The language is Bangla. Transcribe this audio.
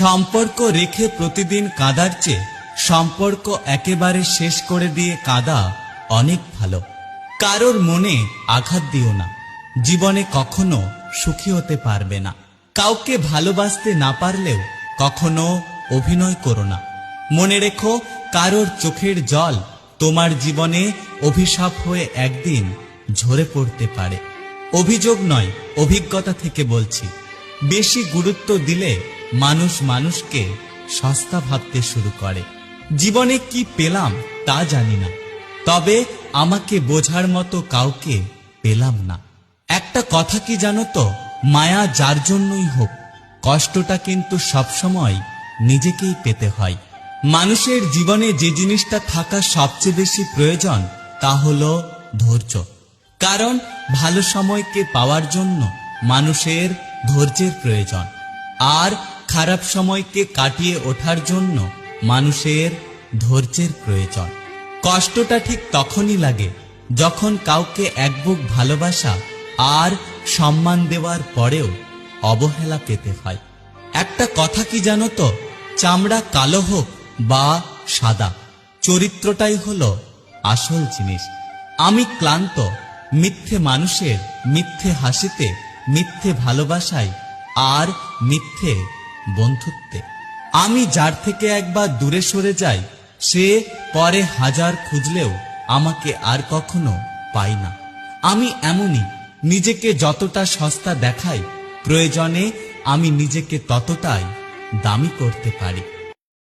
সম্পর্ক রেখে প্রতিদিন কাদার চেয়ে সম্পর্ক একেবারে শেষ করে দিয়ে কাদা অনেক ভালো। কারোর মনে আঘাত দিও না। জীবনে কখনো সুখী হতে পারবে না। কাউকে ভালোবাসতে না পারলেও কখনো অভিনয় করো না। মনে রেখো, কারোর চোখের জল তোমার জীবনে অভিশাপ হয়ে একদিন ঝরে পড়তে পারে। অভিযোগ নয়, অভিজ্ঞতা থেকে বলছি। বেশি গুরুত্ব দিলে মানুষ মানুষকে সস্তা ভাবতে শুরু করে। জীবনে কি পেলাম তা জানি না। তবে আমাকে বোঝার মতো কাউকে পেলাম না। একটা কথা কি জানো তো? মায়া যার জন্যই হোক, কষ্টটা কিন্তু সবসময় নিজেকেই পেতে হয়। মানুষের জীবনে যে জিনিসটা থাকা সবচেয়ে বেশি প্রয়োজন, তা হলো ধৈর্য। কারণ ভালো সময়কে পাওয়ার জন্য মানুষের ধৈর্যের প্রয়োজন। আর খারাপ সময়কে কাটিয়ে ওঠার জন্য মানুষের ধৈর্যের প্রয়োজন। কষ্টটা ঠিক তখনই লাগে যখন কাউকে এক বুক ভালোবাসা আর সম্মান দেওয়ার পরেও অবহেলা পেতে হয়। একটা কথা কি জানো তো? চামড়া কালো হোক বা সাদা, চরিত্রটাই হলো আসল জিনিস। আমি ক্লান্ত, মিথ্যে মানুষের মিথ্যে হাসিতে, মিথ্যে ভালোবাসায় আর মিথ্যে বন্ধুত্বে। আমি যার থেকে একবার দূরে সরে যাই, সে পরে হাজার খুঁজলেও আমাকে আর কখনো পাই না। আমি এমনই, নিজেকে যতটা সস্তা দেখাই, প্রয়োজনে আমি নিজেকে ততটাই দামি করতে পারি।